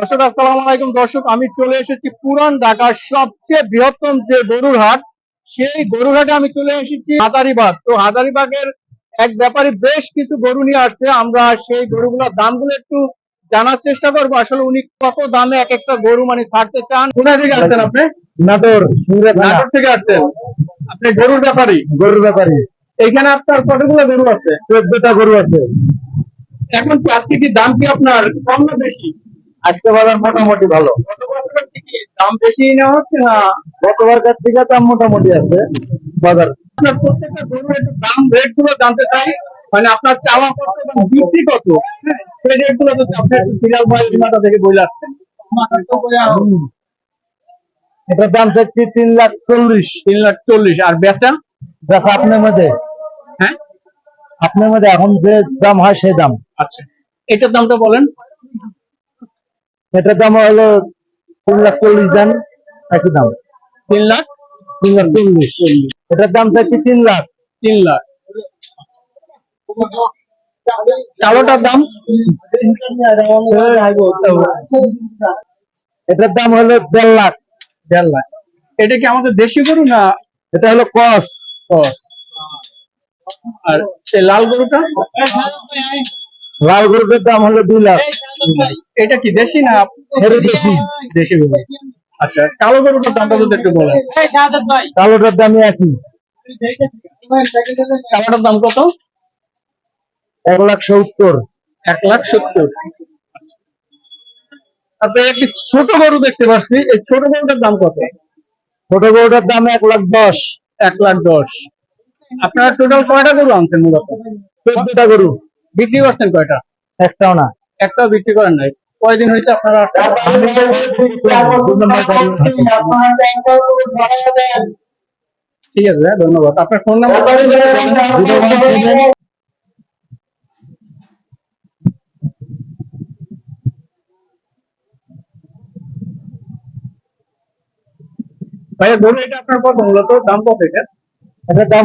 দর্শক আসসালামু আলাইকুম। দর্শক আমি চলে এসেছি পুরান ঢাকার সবচেয়ে বৃহত্তম যে গরুর হাট সেই গরুর হাটে আমি চলে এসেছি হাজারিবাগ। তো হাজারিবাগের এক ব্যাপারী বেশ কিছু গরু নিয়ে আসছে। আমরা সেই গরুগুলোর দামগুলো একটু জানার চেষ্টা করব। আসলে উনি কত দামে এক একটা গরু মানে ছাড়তে চান? কোথা থেকে আসছেন আপনি? নাটোর নাটোর থেকে আসছেন? আপনি গরুর ব্যাপারী? গরুর ব্যাপারে। এখানে আপনার কতগুলো গরু আছে? চোদ্দটা গরু আছে। এখন আজকে কি দাম কি আপনার কম না বেশি? আজকে বাজার মোটামুটি ভালো। দাম বেশি নেওয়া হচ্ছে না? গতবারকার থেকে দাম মোটামুটি আছে বাজার। আপনার প্রত্যেকটা গরুর একটু দাম রেটগুলো জানতে চাই। মানে আপনার চাওয়া কত এবং বিক্রি কত? সেই রেটগুলো যদি আপনি একটু সিরিয়াল বয় সীমাটা থেকে বলে আসছেন এটার দাম চাচ্ছি তিন লাখ চল্লিশ। তিন লাখ চল্লিশ। আর বেচা? বেচা আপনার মধ্যে। হ্যাঁ? আপনার মধ্যে এখন যে দাম হয় সেই দাম। আচ্ছা। এটার দামটা বলেন। এটার দাম হলো তিন লাখ চল্লিশ দেন একই দাম। তিন লাখ? তিন লাখ চল্লিশ। এটার দাম চাচ্ছি তিন লাখ। তিন লাখ। কালোটার দাম? এটার দাম হলো দেড় লাখ। দেড় লাখ। এটা কি আমাদের দেশি গরু না? এটা হলো কস cross? আর এই লাল গরুটা? লাল গরুটার দাম হলো দুই লাখ। এটা কি দেশি না দেশি। দেশি। গরু। আচ্ছা কালো গরুটার দামটা যদি একটু বলেন। কালোটার দাম একই। কালোটার দাম কত? এক লাখ সত্তর। এক লাখ সত্তর। তারপরে একটি ছোট গরু দেখতে পাচ্ছি। এই ছোট গরুটার দাম কত? ছোট গরুটার দাম এক লাখ দশ। এক লাখ দশ। আপনারা টোটাল কয়টা গরু আনছেন মূলত? চোদ্দটা গরু। বিক্রি করছেন কয়টা? একটাও না। একটাও বিক্রি করেন নাই। কয়দিন হয়েছে আপনারা ঠিক আছে ধন্যবাদ। আপনার ফোন নাম্বার ভাইয়া গরু এটা আপনার কত মূলত দাম কত এটা? এটার দাম